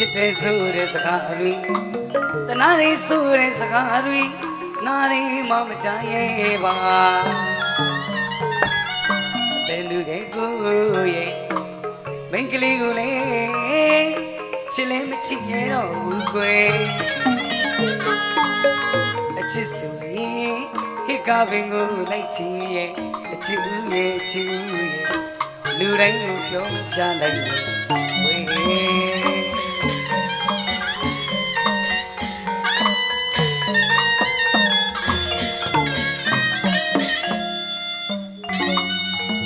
ချစ်တဲ့ဆိုတဲ့စကားတွေတနာရီဆိုတဲ့စကားတွေနာရီမမကြရဲ့ပါအတဲ့လူတွေကိုရဲ့မိန်းကလေးကိုလေချစ်လဲမချစ်ရတော့ဘူးကွယ်အချစ်ဆိုရင်ဟစ်ကပင်ကိုလိုက်ချင်ရဲ့အချစ်ဦးရဲ့အချစ်ဦးရဲ့လူတိုင်းကိုပြောပြလိုက်တယ်ဝေး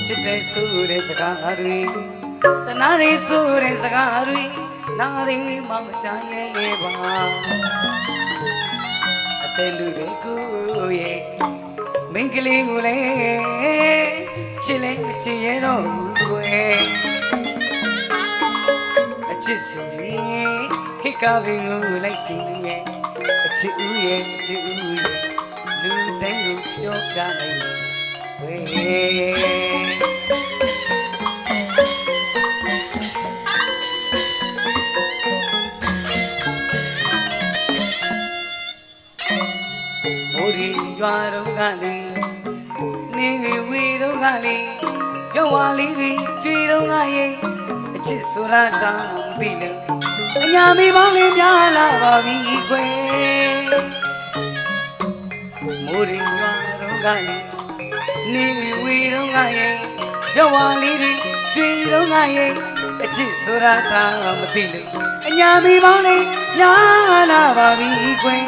ချစ်တဲ့ဆိုတဲ့စကားတွေတနာရီဆိုတဲ့စကားတွေနာရီမမကြရဲ့ပါအတဲ့လူတွေကိုရဲ့မိန်းကလေးကိုလည်းချစ်လဲအချစ်ရဲ့တော့ဘူးကွယ်အချစ်ဆိုရင်ဟိကပင်ကိုလိုက်ချင်ရဲ့အချစ်ဦးရဲ့အချစ်ဦးရဲ့လူတိုင်းကိုပြောပြနိုင်တယ်ဝေ မိုးရီရွာတော့ကလေးနေနေဝေတော့ကလေးပြောဝါလေးတွေကြွေတော့ကရဲ့အချစ်ဆိုရတာမသိလဲအညာမေပေါင်းလေးများလာပါပြီကွယ်မိုးရီရွာတော့ကလေး နေဝေတော့ငါရဲ့ပြောဝါလေးတွေကြွေတော့ငါရဲ့အချစ်ဆိုရတာမသိလို့အညာမီပေါင်းလေးညာလာပါပြီကွယ်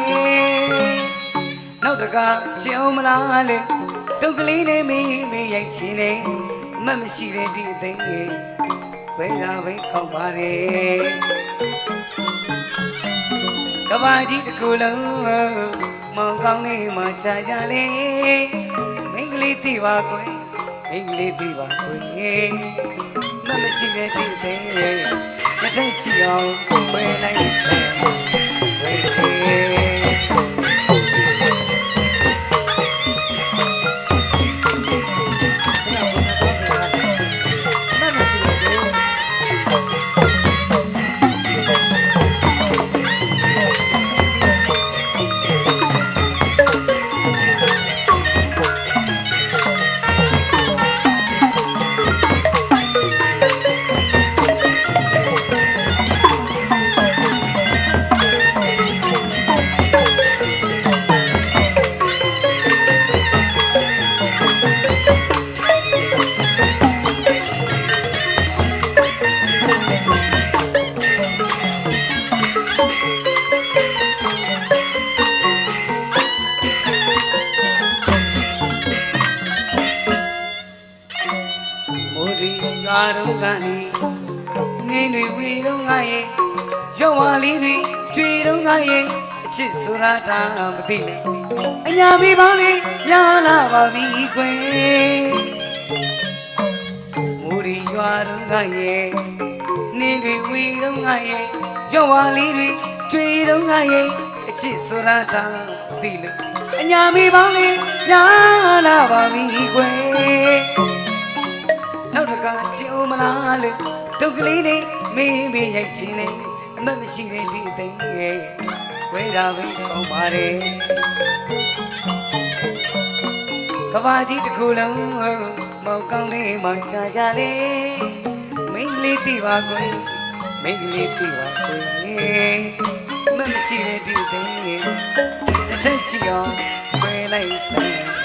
နောက်တကချင်အောင်မလားလေတုတ်ကလေးနဲ့မေးမေးရိုက်ချင်နေအမတ်မရှိတဲ့ဒီအသိရဲ့ဝဲတာပဲခောက်ပါတယ်ကဘာကြီးတစ်ခုလုံးမောင်ကောင်းလေးမှချာကြလေ မိန်းကလေးသိပါကွယ်မိန်းကလေးသိပါကွယ်မမရှိတဲ့ဒီအသိရဲ့တစ်ထက်ရှိအောင်ဝဲလိုက်တယ် တော့ကနေနေတွေဝေတော့ငါရဲ့ရွဝါလေးတွေကြွေတော့ငါရဲ့အ ချစ်ဆိုရတာမသိနဲ့အညာမေပေါင်းလေးညာလာပါပြီကွယ်မိုးဒီရွာတော့ငါရဲ့နေတွေဝေတော့ငါရဲ့ရွဝါလေးတွေကြွေတော့ငါရဲ့အချစ်ဆိုရတာမသိလို့အညာမေပေါင်းလေးညာလာပါပြီကွယ်နောက်တကချင်ဦးမလားလေတုတ်ကလေးနဲ့မင်းမင်းရိုက်ချင်နေအမတ်မရှိတဲ့ဒီအသိရဲ့ ဝဲတာပဲကောင်းပါတယ်ကဘာကြီးတစ်ခုလုံးမောင်ကောင်းလေးမှချာကြလေမင်းကလေးသိပါကွယ်မင်းကလေးသိပါကွယ်အမတ်မရှိတဲ့ဒီအသိရဲ့တစ်ထက်ရှိအောင်ဝဲလိုက်စမ်း